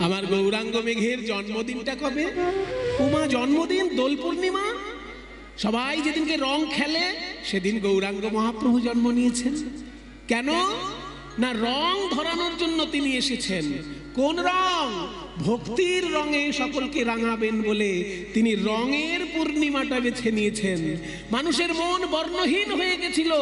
আমার গৌরাঙ্গ মেঘের জন্মদিনটা কবে? উমা, জন্মদিন, দোল পূর্ণিমা? সবাই যেদিনকে রং খেলে, সেদিন গৌরাঙ্গ মহাপ্রভু জন্ম নিয়েছেন। কেন? না, রং ধরানোর জন্য তিনি এসেছেন। কোন রং? ভক্তির রঙে সকলকে রাঙাবেন বলে তিনি রঙের পূর্ণিমাটা বেছে নিয়েছেন। মানুষের মন বর্ণহীন হয়ে গেছিল।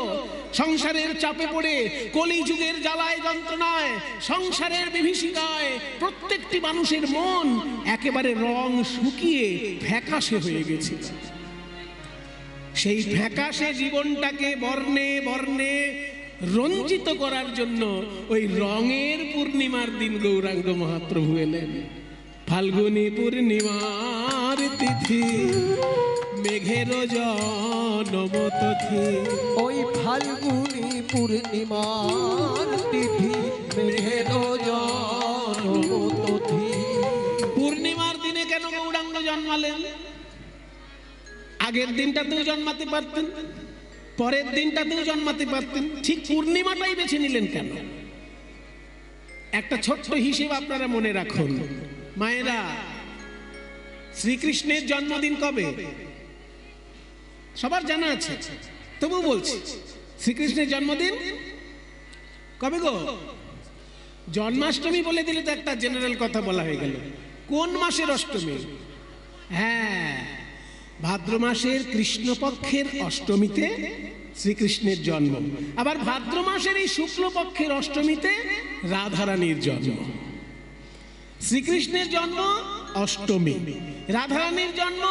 সংসারের চাপে পড়ে, কলিযুগের জ্বালায় যন্ত্রণায়, সংসারের বিভীষিকায় প্রত্যেকটি মানুষের মন একেবারে রং শুকিয়ে ফ্যাকাশে হয়ে গেছিল। সেই ফ্যাকাশে জীবনটাকে বর্ণে বর্ণে রঞ্জিত করার জন্য ওই রঙের পূর্ণিমার দিন গৌরাঙ্গ মহাপ্রভু এলেন। ফাল্গুনী পূর্ণিমার তিথি মেঘের জনমতথি। ওই ফাল্গুনি পূর্ণিমার তিথি মেঘের জনমতথি। পূর্ণিমার দিনে কেন গৌরাঙ্গ জন্মালেন? আগের দিনটাতেও জন্মাতে পারতেন। পরের দিনটাতেও জন্মাতে পারতেন, ঠিক পূর্ণিমাটাই বেছে নিলেন কেন? একটা ছোট্ট হিসেব আপনারা মনে রাখুন। মায়েরা, শ্রীকৃষ্ণের জন্মদিন কবে? সবার জানা আছে তবু বলছি, শ্রীকৃষ্ণের জন্মদিন কবে গো? জন্মাষ্টমী বলে দিলে তো একটা জেনারেল কথা বলা হয়ে গেল। কোন মাসের অষ্টমী? হ্যাঁ ভাদ্র মাসের কৃষ্ণপক্ষের অষ্টমীতে শ্রীকৃষ্ণের জন্ম। আবার ভাদ্র মাসের এই শুক্লপক্ষের অষ্টমীতে রাধারানীর জন্ম। শ্রীকৃষ্ণের জন্ম অষ্টমী। রাধারানীর জন্ম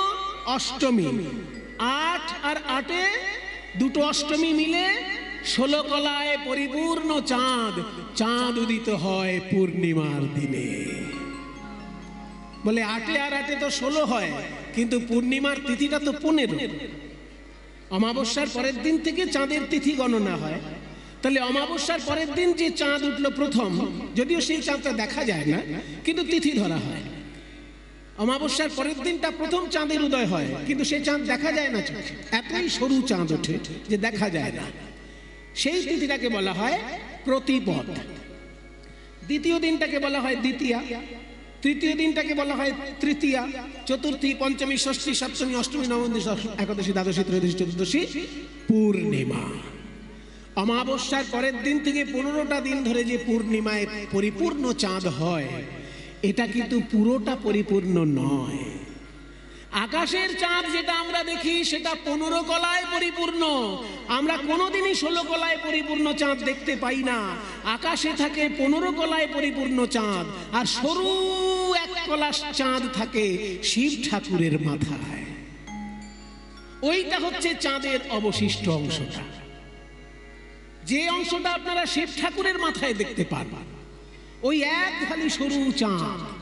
অষ্টমী। আট আর আটে দুটো অষ্টমী মিলে ষোলো কলায় পরিপূর্ণ চাঁদ। চাঁদ উদিত হয় পূর্ণিমার দিনে। বলে আটে আর আটে তো ষোলো হয়। কিন্তু পূর্ণিমার তিথিটা তো পনেরো। অমাবস্যার পরের দিন থেকে চাঁদের তিথি গণনা হয়। তাহলে অমাবস্যার পরের দিন যে চাঁদ উঠল প্রথম, যদিও সেই চাঁদটা দেখা যায় না, কিন্তু তিথি ধরা হয়। অমাবস্যার পরের দিনটা প্রথম চাঁদের উদয় হয়, কিন্তু সেই চাঁদ দেখা যায় না চোখে। এতই সরু চাঁদ ওঠে যে দেখা যায় না। সেই তিথিটাকে বলা হয় প্রতিপদ। দ্বিতীয় দিনটাকে বলা হয় দ্বিতীয়া। তৃতীয় দিনটাকে বলা হয় তৃতীয়া, চতুর্থী, পঞ্চমী, ষষ্ঠী, সপ্তমী, অষ্টমী, নবমী একাদশী, দ্বাদশী, ত্রয়োদশী, চতুর্দশী, পূর্ণিমা। অমাবস্যার পরের দিন থেকে পনেরোটা দিন ধরে যে পূর্ণিমায় পরিপূর্ণ চাঁদ হয়, এটা কিন্তু পুরোটা পরিপূর্ণ নয়। আকাশের চাঁদ যেটা আমরা দেখি, সেটা পনেরো কলায় পরিপূর্ণ। আমরা কোনোদিনই ষোলো কলায় পরিপূর্ণ চাঁদ দেখতে পাই না। আকাশে থাকে পনেরো কলায় পরিপূর্ণ চাঁদ, আর সরু এক কলা চাঁদ থাকে শিব ঠাকুরের মাথায়। ওইটা হচ্ছে চাঁদের অবশিষ্ট অংশটা। যে অংশটা আপনারা শিব ঠাকুরের মাথায় দেখতে পারবেন ওই এক খালি সরু চাঁদ।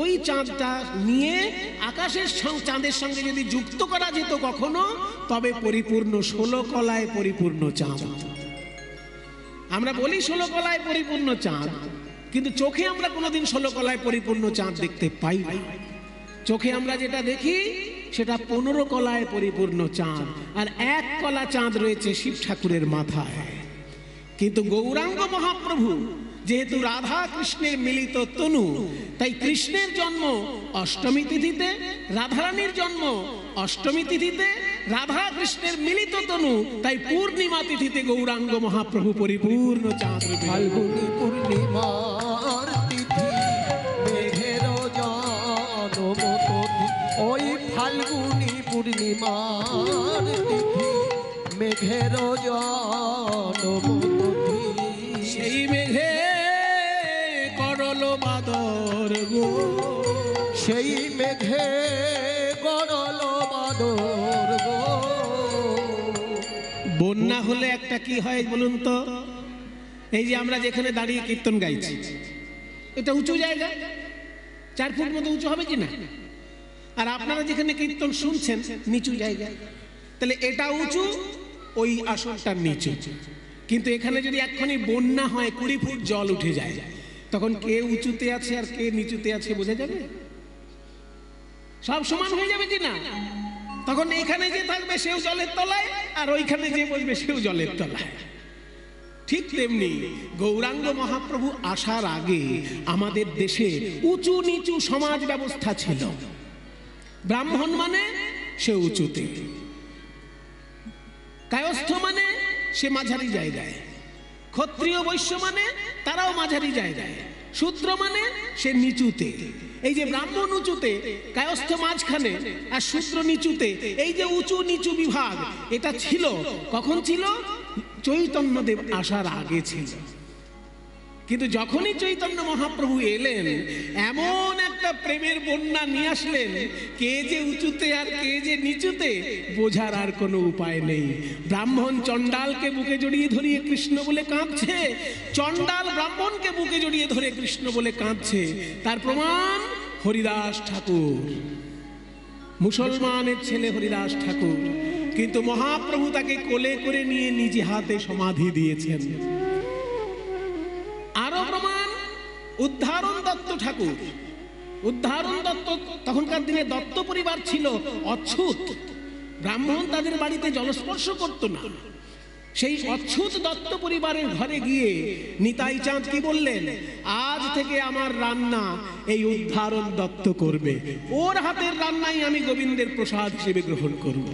ওই চাঁদটা নিয়ে আকাশের চাঁদের সঙ্গে যদি যুক্ত করা যেত কখনো, তবে পরিপূর্ণ ষোলো কলায় পরিপূর্ণ চাঁদ। আমরা বলি ষোলো কলায় পরিপূর্ণ চাঁদ, কিন্তু চোখে আমরা কোনোদিন ষোলো কলায় পরিপূর্ণ চাঁদ দেখতে পাই চোখে আমরা যেটা দেখি, সেটা পনেরো কলায় পরিপূর্ণ চাঁদ, আর এক কলা চাঁদ রয়েছে শিব ঠাকুরের মাথায়। কিন্তু গৌরাঙ্গ মহাপ্রভু যেহেতু রাধা কৃষ্ণের মিলিত তনু, তাই কৃষ্ণের জন্ম অষ্টমী তিথিতে, রাধারানীর জন্ম অষ্টমী তিথিতে, রাধা কৃষ্ণের মিলিত তনু, তাই পূর্ণিমা তিথিতে গৌরাঙ্গ মহাপ্রভু পরিপূর্ণ চাঁদ জনমতথি ওই ফাল্গুনি পূর্ণিমার তিথি, মেঘের জনমতথি বাদর গো। সেই মেঘে গড়ল বাদর গো। বন্যা হলে একটা কি হয় বলুন তো? এই যে আমরা যেখানে দাঁড়িয়ে কীর্তন গাইছি, এটা উঁচু জায়গা। চার ফুট মতো উঁচু হবে কি না? আর আপনারা যেখানে কীর্তন শুনছেন, নিচু জায়গা। তাহলে এটা উঁচু, ওই আসনটা নিচু। কিন্তু এখানে যদি এক্ষুনি বন্যা হয়, কুড়ি ফুট জল উঠে যায়। তখন কে উঁচুতে আছে আর কে নিচুতে আছে বোঝা যাবে? সব সমান হয়ে যাবে কি না? তখন এখানে যে থাকবে সেও জলের তলায় আর ওইখানে যে বসবে সেও জলের তলায়। ঠিক তেমনি গৌরাঙ্গ মহাপ্রভু আসার আগে আমাদের দেশে উঁচু নিচু সমাজ ব্যবস্থা ছিল। ব্রাহ্মণ মানে সে উঁচুতে, কায়স্থ মানে সে মাঝারি জায়গায়। ক্ষত্রিয় বৈশ্য মানে তারাও মাঝারি জায়গায়। শূদ্র মানে সে নিচুতে। এই যে ব্রাহ্মণ উঁচুতে, কায়স্থ মাঝখানে, আর শূদ্র নিচুতে, এই যে উঁচু নিচু বিভাগ, এটা ছিল, কখন ছিল? চৈতন্যদেব আসার আগে ছিল। কিন্তু যখনই চৈতন্য মহাপ্রভু এলেন, এমন একটা প্রেমের বন্যা নিয়ে আসলেন। কে যে উঁচুতে আর কে যে নিচুতে, বোঝার আর কোনো উপায় নেই। ব্রাহ্মণ চণ্ডালকে বুকে জড়িয়ে ধরিয়ে কৃষ্ণ বলে কাঁদছে। চণ্ডাল ব্রাহ্মণকে বুকে জড়িয়ে ধরে কৃষ্ণ বলে কাঁদছে। তার প্রমাণ হরিদাস ঠাকুর। মুসলমানের ছেলে হরিদাস ঠাকুর। কিন্তু মহাপ্রভু তাকে কোলে করে নিয়ে নিজে হাতে সমাধি দিয়েছেন। আরও প্রমাণ, উদ্ধারণ দত্ত ঠাকুর। উদ্ধারণ দত্ত। তখনকার দিনে দত্ত পরিবার ছিল অচ্ছুত। ব্রাহ্মণ তাদের বাড়িতে জলস্পর্শ করত না। সেই অচ্ছুত দত্ত পরিবারের ঘরে গিয়ে নিতাই চাঁদ কি বললেন, আজ থেকে আমার রান্না এই উদ্ধারণ দত্ত করবে। ওর হাতের রান্নাই আমি গোবিন্দের প্রসাদ হিসেবে গ্রহণ করব।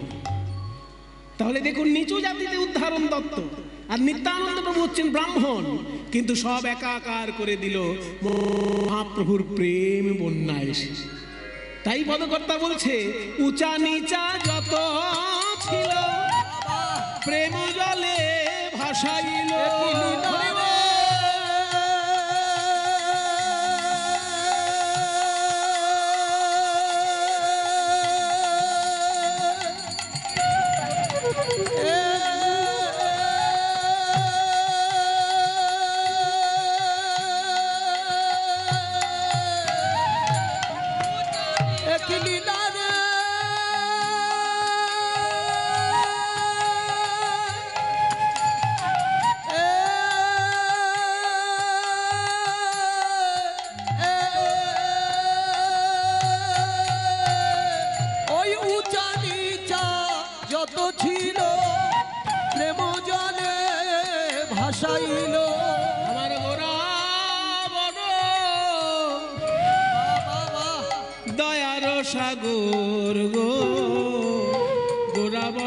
তাহলে দেখুন, নিচু জাতিতে উদ্ধারণ দত্ত। আর নিত্যানন্দ প্রভু হচ্ছেন ব্রাহ্মণ। কিন্তু সব একাকার করে দিল মহাপ্রভুর প্রেম বন্যা এসে। তাই পদকর্তা বলছে উঁচা নিচা যত ছিল প্রেম জলে ভাসাইল।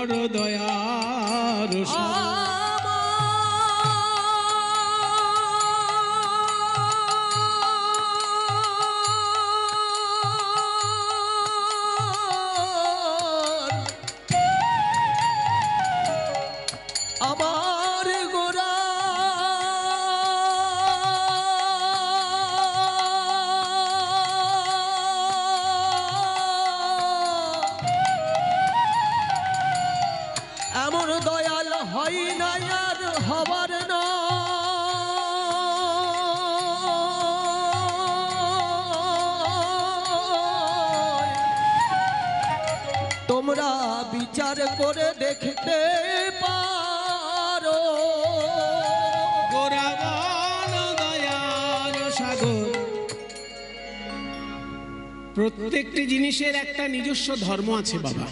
বড় দয়ার দেখতে পারো। দয়ার সাগর। প্রত্যেকটি জিনিসের একটা নিজস্ব ধর্ম আছে বাবা।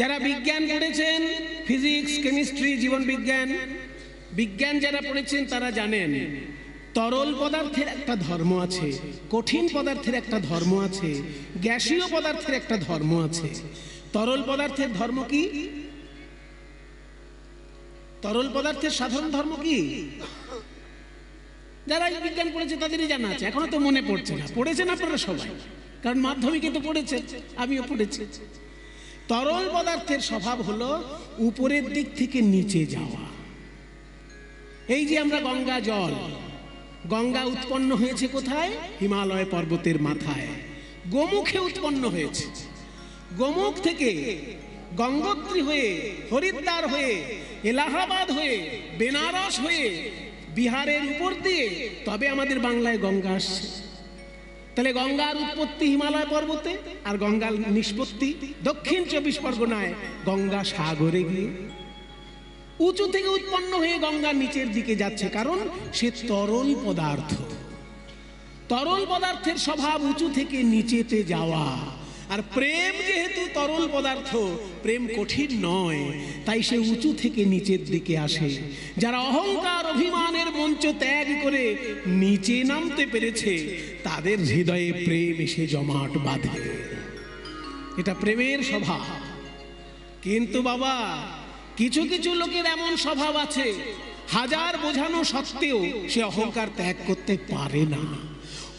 যারা বিজ্ঞান পড়েছেন ফিজিক্স কেমিস্ট্রি জীবন বিজ্ঞান বিজ্ঞান যারা পড়েছেন তারা জানেন, তরল পদার্থের একটা ধর্ম আছে, কঠিন পদার্থের একটা ধর্ম আছে, গ্যাসীয় পদার্থের একটা ধর্ম আছে। তরল পদার্থের ধর্ম কি? তরল পদার্থের সাধারণ ধর্ম কি? যারা এই বিজ্ঞান পড়েছে তাদেরই জানা আছে, এখনও তো মনে পড়ছে না। পড়েছেন আপনারা সবাই, কারণ মাধ্যমিকে তো পড়েছে, আমিও পড়েছি। তরল পদার্থের স্বভাব হলো উপরের দিক থেকে নিচে যাওয়া। এই যে আমরা গঙ্গা জল, গঙ্গা উৎপন্ন হয়েছে কোথায়? হিমালয় পর্বতের মাথায়। গোমুখে উৎপন্ন হয়েছে। গোমুখ থেকে গঙ্গোত্রী হয়ে, হরিদ্বার হয়ে, এলাহাবাদ হয়ে, বেনারস হয়ে, বিহারের উপর দিয়ে তবে আমাদের বাংলায় গঙ্গা আসছে। তাহলে গঙ্গার উৎপত্তি হিমালয় পর্বতে আর গঙ্গার নিষ্পত্তি দক্ষিণ চব্বিশ পরগনায় গঙ্গা সাগরে গিয়ে। উঁচু থেকে উৎপন্ন হয়ে গঙ্গা নিচের দিকে যাচ্ছে কারণ সে তরল পদার্থ। তরল পদার্থের স্বভাব উঁচু থেকে নিচেতে যাওয়া। আর প্রেম যেহেতু তরল পদার্থ, প্রেম কঠিন নয়, তাই সে উঁচু থেকে নিচের দিকে আসে। যারা অহংকার অভিমানের মঞ্চ ত্যাগ করে নিচে নামতে পেরেছে, তাদের হৃদয়ে প্রেম এসে জমাট বাঁধে। এটা প্রেমের স্বভাব। কিন্তু বাবা, কিছু কিছু লোকের এমন স্বভাব আছে, হাজার বোঝানো সত্ত্বেও সে অহংকার ত্যাগ করতে পারে না।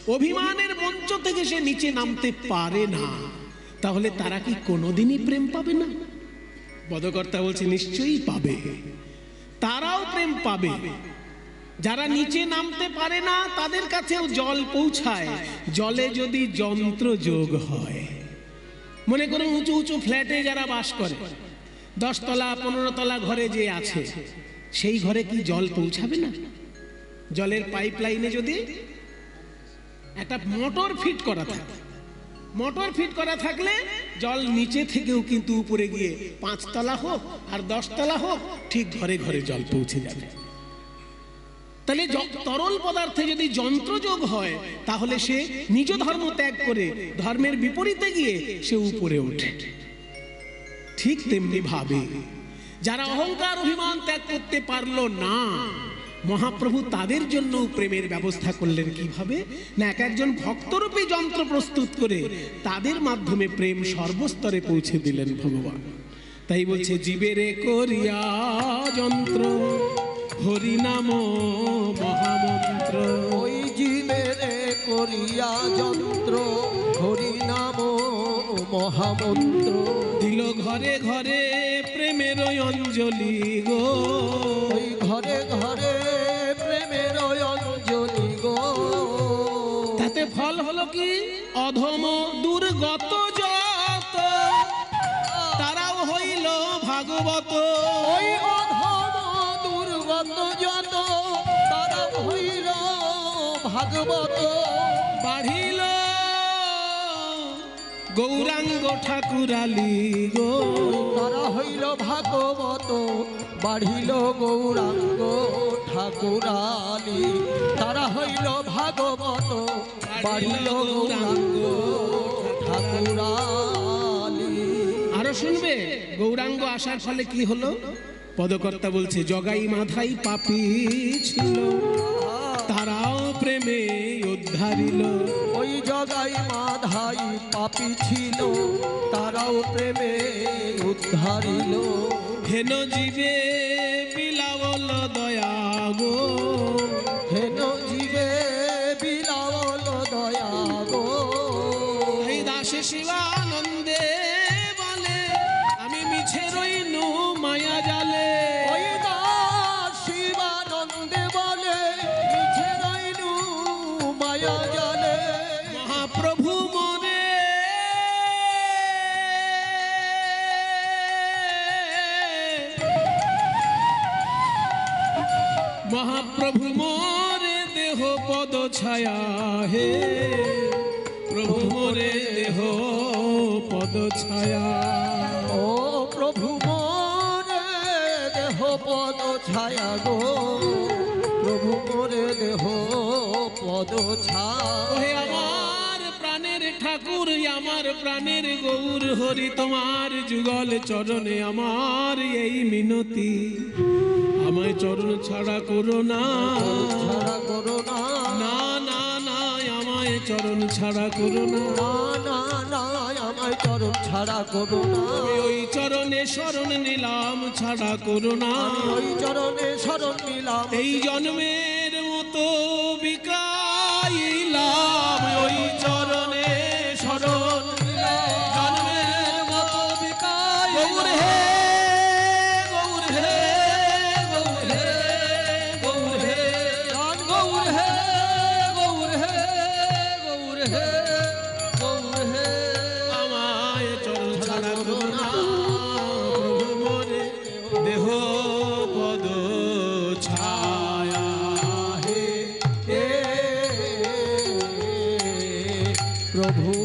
অভিমানের মঞ্চ থেকে সে নিচে নামতে পারে না। তাহলে তারা কি কোনোদিনই প্রেম পাবে না? বদকর্তা বলছে, নিশ্চয়ই পাবে। তারাও প্রেম পাবে। যারা নিচে নামতে পারে না, তাদের কাছেও জল পৌঁছায়। জলে যদি যন্ত্র যোগ হয়। মনে করুন, উঁচু উঁচু ফ্ল্যাটে যারা বাস করে, দশতলা পনেরো তলা ঘরে যে আছে, সেই ঘরে কি জল পৌঁছাবে না? জলের পাইপ লাইনে যদি একটা মোটর ফিট করা থাকে মোটর ফিট করা থাকলে জল নিচে থেকেও কিন্তু উপরে গিয়ে পাঁচতলা হোক আর দশতলা হোক, ঠিক ঘরে ঘরে জল পৌঁছে যাবে। তাহলে তরল পদার্থে যদি যন্ত্রযোগ হয়, তাহলে সে নিজ ধর্ম ত্যাগ করে ধর্মের বিপরীতে গিয়ে সে উপরে ওঠে। ঠিক তেমনি ভাবে, যারা অহংকার অভিমান ত্যাগ করতে পারল না মহাপ্রভু তাদের জন্য প্রেমের ব্যবস্থা করলেন কীভাবে? না এক একজন ভক্তরূপী যন্ত্র প্রস্তুত করে তাদের মাধ্যমে প্রেম সর্বস্তরে পৌঁছে দিলেন ভগবান। তাই বলছে জীবেরে করিয়া যন্ত্র হরিনাম মহামন্ত্র। ওই জীবেরে করিয়া যন্ত্র হরি নাম মহামন্ত্র। দিল ঘরে ঘরে প্রেমের অঞ্জলি গো। ওই ঘরে ঘরে প্রেমের অঞ্জলি গো। তাতে ফল হলো কি? অধম দুর্গত যত তারাও হইল ভাগবত। ওই অধম দুর্গত যত তারা হইল ভাগবত। বাড়িল গৌরাঙ্গ ঠাকুরালি গো। তারা হইল ভাগবত বাড়িল গৌরাঙ্গ ঠাকুরালি। তারা হইল ভাগবত বাড়িল গৌরাঙ্গ ঠাকুরালি। আরও শুনবে? গৌরাঙ্গ আসার ফলে কি হলো? পদকর্তা বলছে জগাই মাথাই পাপি ছিল তারাও প্রেমে উদ্ধারিল। জগাই মাধাই পাপি ছিল তারাও প্রেমে উদ্ধারিল। হেন জীবে বিলাবল দয়া গো। ছায়া হে প্রভু, মোরে দেহ পদ ছায়া। ও প্রভু, মোরে দেহ পদ ছায়া গো। প্রভু, মোরে দেহ পদ ছায়া। আমার প্রাণের গৌর হরি তোমার যুগল চরণে আমার এই মিনতি। আমায় চরণ ছাড়া করো না। ছাড়া করো না না না না আমায় চরণ ছাড়া করো না। না না না আমায় চরণ ছাড়া করো না ওই চরণে শরণ নিলাম ছাড়া করো না। ওই চরণে শরণ নিলাম। এই জন্মের মতো প্রভু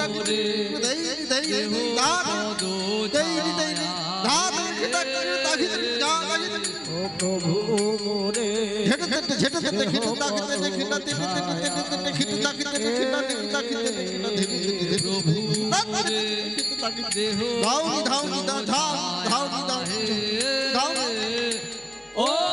দা ধাউ ধাউনি দা ধাউনি ও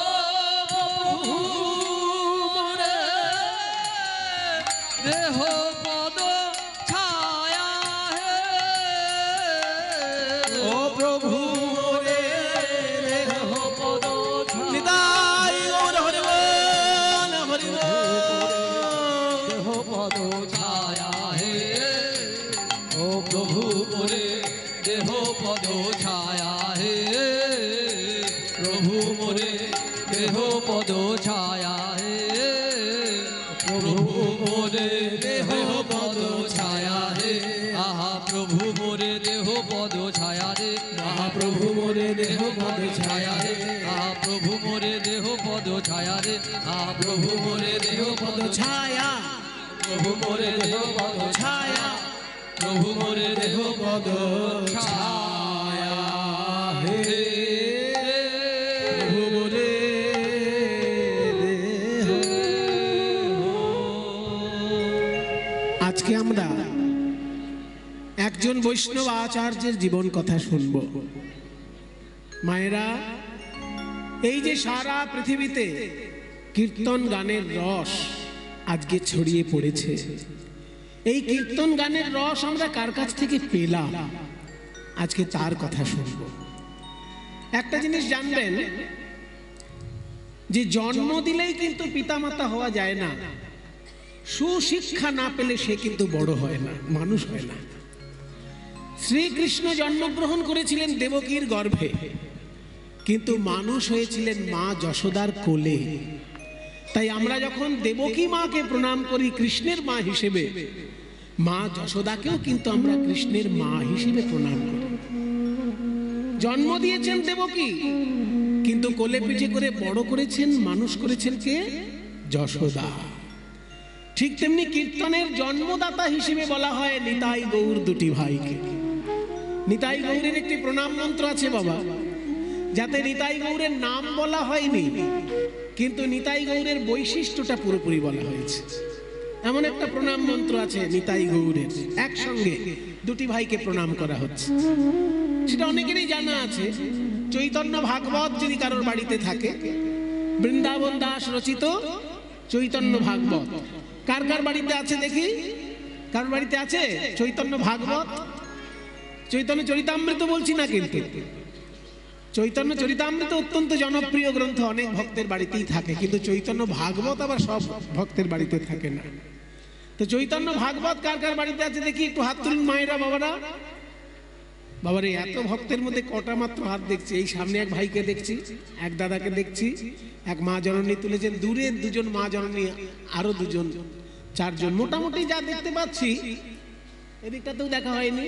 আজকে আমরা একজন বৈষ্ণব আচার্যের জীবন কথা শুনব। মায়েরা, এই যে সারা পৃথিবীতে কীর্তন গানের রস আজকে ছড়িয়ে পড়েছে, এই কীর্তন গানের রস আমরা কার কাছ থেকে পেলাম? আজকে তার কথা শুনব। একটা জিনিস জানবেন, যে জন্ম দিলেই কিন্তু পিতামাতা হওয়া যায় না। সুশিক্ষা না পেলে সে কিন্তু বড় হয় না, মানুষ হয় না। শ্রীকৃষ্ণ জন্মগ্রহণ করেছিলেন দেবকীর গর্ভে, কিন্তু মানুষ হয়েছিলেন মা যশোদার কোলে। তাই আমরা যখন দেবকী মাকে প্রণাম করি কৃষ্ণের মা হিসেবে, মা যশোদাকেও কিন্তু আমরা কৃষ্ণের মা হিসেবে প্রণাম করি। জন্ম দিয়েছেন দেবকী, কিন্তু কোলে পিঠে করে বড় করেছেন, মানুষ করেছেন কে? যশোদা। ঠিক তেমনি কীর্তনের জন্মদাতা হিসেবে বলা হয় নিতাই গৌর দুটি ভাইকে। নিতাই গৌরের একটি প্রণাম মন্ত্র আছে বাবা, যাতে নিতাই গৌরের নাম বলা হয়নি, কিন্তু নিতাই গৌরের বৈশিষ্ট্যটা পুরোপুরি বলা হয়েছে। এমন একটা প্রণাম মন্ত্র আছে নিতাই গৌরের, একসঙ্গে দুটি ভাইকে প্রণাম করা হচ্ছে। সেটা অনেকেরই জানা আছে, চৈতন্য ভাগবত যদি কারোর বাড়িতে থাকে, বৃন্দাবন দাস রচিত চৈতন্য ভাগবত। কার কার বাড়িতে আছে দেখি? কার বাড়িতে আছে? চৈতন্য ভাগবত? চৈতন্য চরিতামৃত বলছি না কিন্তু। চৈতন্য চরিতামৃত অত্যন্ত জনপ্রিয় গ্রন্থ, অনেক ভক্তের বাড়িতেই থাকে, কিন্তু চৈতন্য ভাগবত আবার সব ভক্তের বাড়িতে থাকে না। তো চৈতন্য ভাগবত কার কার বাড়িতে আছে দেখি? একটু হাত তুলুন মায়েরা, বাবারা। বাবারে, এত ভক্তের মধ্যে কটা মাত্র হাত দেখছি। এই সামনে এক ভাইকে দেখছি, এক দাদাকে দেখছি, এক মা জননী তুলেছেন। দূরে দুজন মা জননী, আরও দুজন, চারজন। মোটামুটি যা দেখতে পাচ্ছি, এদিকটাতেও দেখা হয়নি।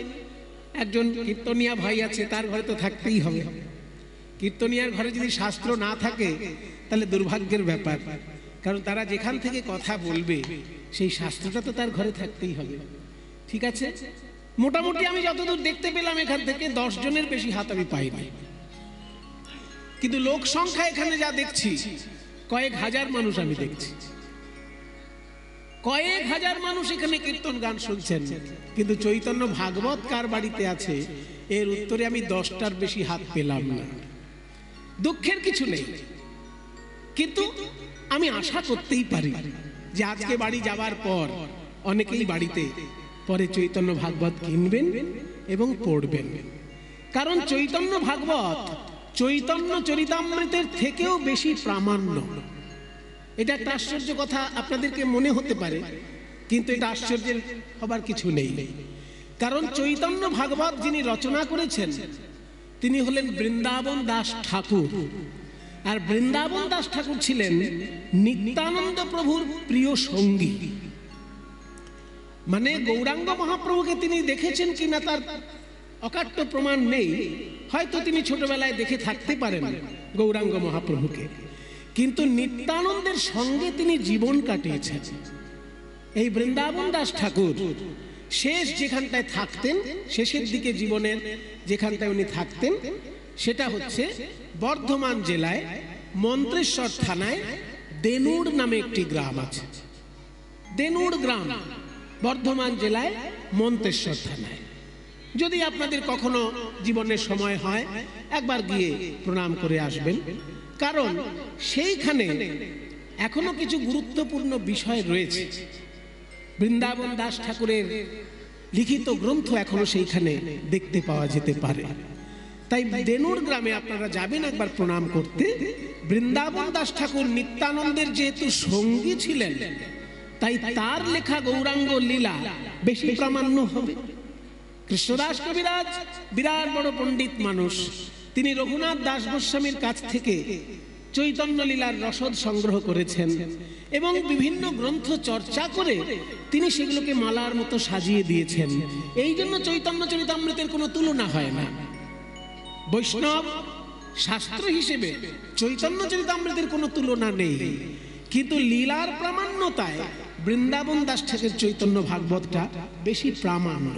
একজন কীর্তনিয়া ভাই আছে, তার ঘরে তো থাকতেই হবে। কীর্তনিয়ার ঘরে যদি শাস্ত্র না থাকে, তাহলে দুর্ভাগ্যের ব্যাপার। কারণ তারা যেখান থেকে কথা বলবে, সেই শাস্ত্রটা তো তার ঘরে থাকতেই হবে। ঠিক আছে? মোটামুটি আমি যতদূর দেখতে পেলাম এখান থেকে দশ জনের বেশি হাত আমি পাইনি। কিন্তু লোক সংখ্যা এখানে যা দেখছি, কয়েক হাজার মানুষ আমি দেখছি। কয়েক হাজার মানুষ এখানে কীর্তন গান শুনছেন, কিন্তু চৈতন্য ভাগবত কার বাড়িতে আছে, এর উত্তরে আমি দশটার বেশি হাত পেলাম না। দুঃখের কিছু নেই। কিন্তু আমি আশা করতেই পারি যে আজকে বাড়ি যাবার পর অনেকেই বাড়িতে পরে চৈতন্য ভাগবত কিনবেন এবং পড়বেন। কারণ চৈতন্য ভাগবত চৈতন্য চরিতামৃতের থেকেও বেশি প্রামাণ্য। এটা একটা আশ্চর্য কথা আপনাদেরকে মনে হতে পারে, কিন্তু এটা আশ্চর্যের হবার কিছু নেই। কারণ চৈতন্য ভাগবত যিনি রচনা করেছেন, তিনি হলেন বৃন্দাবন দাস ঠাকুর। আর বৃন্দাবন দাস ঠাকুর ছিলেন নিত্যানন্দ প্রভুর প্রিয় সঙ্গী। মানে গৌরাঙ্গ মহাপ্রভুকে তিনি দেখেছেন কিনা তার অকাট্য প্রমাণ নেই। হয়তো তিনি ছোটবেলায় দেখে থাকতে পারেন গৌরাঙ্গ মহাপ্রভুকে। কিন্তু নিত্যানন্দের সঙ্গে তিনি জীবন কাটিয়েছেন। এই বৃন্দাবন দাস ঠাকুর শেষ যেখানটায় থাকতেন, শেষের দিকে জীবনের যেখানটায় উনি থাকতেন, সেটা হচ্ছে বর্ধমান জেলায় মন্ত্রেশ্বর থানায় দেনুর নামে একটি গ্রাম আছে। দেনুর গ্রাম। বর্ধমান জেলায় মন্তেশ্বর থানায়। যদি আপনাদের কখনো জীবনের সময় হয়, একবার গিয়ে প্রণাম করে আসবেন। কারণ সেইখানে এখনও কিছু গুরুত্বপূর্ণ বিষয় রয়েছে। বৃন্দাবন দাস ঠাকুরের লিখিত গ্রন্থ এখনও সেইখানে দেখতে পাওয়া যেতে পারে। তাই দেনুর গ্রামে আপনারা যাবেন একবার প্রণাম করতে। বৃন্দাবন দাস ঠাকুর নিত্যানন্দের যেহেতু সঙ্গী ছিলেন তাই তার লেখা গৌরাঙ্গ লীলা বেশি প্রামাণ্য হবে। কৃষ্ণদাস কবিরাজ বিরাট বড় পণ্ডিত মানুষ। তিনি রঘুনাথ দাস গোস্বামীর কাছ থেকে চৈতন্য লীলার রসদ সংগ্রহ করেছেন এবং বিভিন্ন গ্রন্থ চর্চা করে তিনি সেগুলোকে মালার মতো সাজিয়ে দিয়েছেন। এই জন্য চৈতন্য চরিতামৃতের কোনো তুলনা হয় না। বৈষ্ণব শাস্ত্র হিসেবে চৈতন্য চরিতামৃতের কোনো তুলনা নেই। কিন্তু লীলার প্রামাণ্যতায় বৃন্দাবন দাস ঠাকুর চৈতন্য ভাগবতটা বেশি প্রামাণ্য।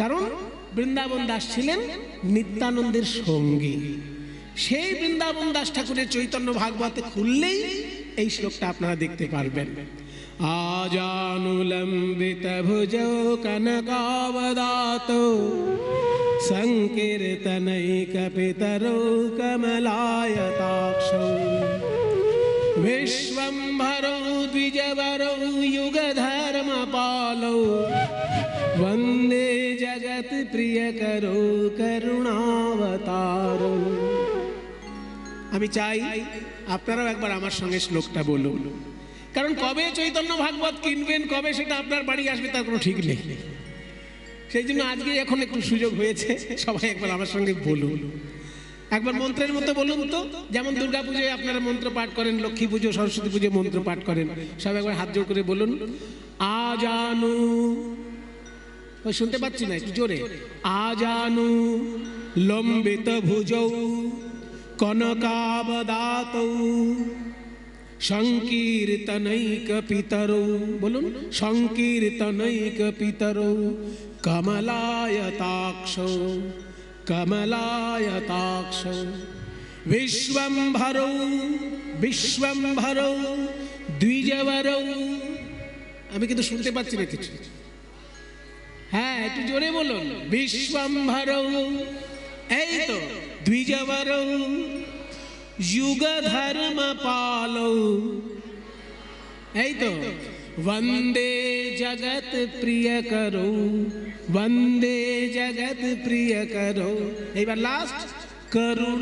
কারণ বৃন্দাবন দাস ছিলেন নিত্যানন্দের সঙ্গী। সেই বৃন্দাবন দাস ঠাকুরের চৈতন্য ভাগবত খুললেই এই শ্লোকটা আপনারা দেখতে পারবেন। আজানুলম্বিত ভুজ কনকাবদাত, সংকীর্তনৈক পিতরো কমলায়তাক্ষ। विश्वम्भरो द्विजवरो युगधर्मपालौ वन्दे जगत्प्रियकरो করুণাবতারো আমি চাই আপনারাও একবার আমার সঙ্গে শ্লোকটা বলুন কারণ কবে চৈতন্য ভাগবত কিনবেন কবে সেটা আপনার বাড়ি আসবে তার কোনো ঠিক নেই সেই জন্য আজকে এখন একটু সুযোগ হয়েছে সবাই একবার আমার সঙ্গে বলুন একবার মন্ত্রের মতো বলুন তো। যেমন দুর্গা পুজোয় আপনারা মন্ত্র পাঠ করেন, লক্ষ্মী পুজো, সরস্বতী পুজো মন্ত্র পাঠ করেন। সব একবার হাত জোর করে বলুন। আজানু। ওই শুনতে পাচ্ছি না, একটু জোরে। আজানু লম্বিত ভুজৌ কনকাবদাত সংকীর্তনৈক পিতরৌ বলুন। সংকীর্তনৈক পিতরৌ কমলায়তাক্ষ। কমলায়তাক্ষ বিশ্বম্ভরৌ বিশ্বম্ভরৌ দ্বিজবরৌ আমি কিন্তু শুনতে পাচ্ছি না কিছু। হ্যাঁ একটু জোরে বলুন। বিশ্বম্ভরৌ, এই তো, দ্বিজবরৌ। যুগ ধর্ম পালৌ এই তো। वंदे जगत प्रिय करो, वंदे जगत प्रिय करो। एक बार लास्ट करुणावतारो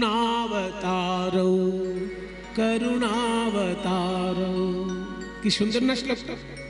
करुणावतारो। की सुंदर ना श्लोक तो।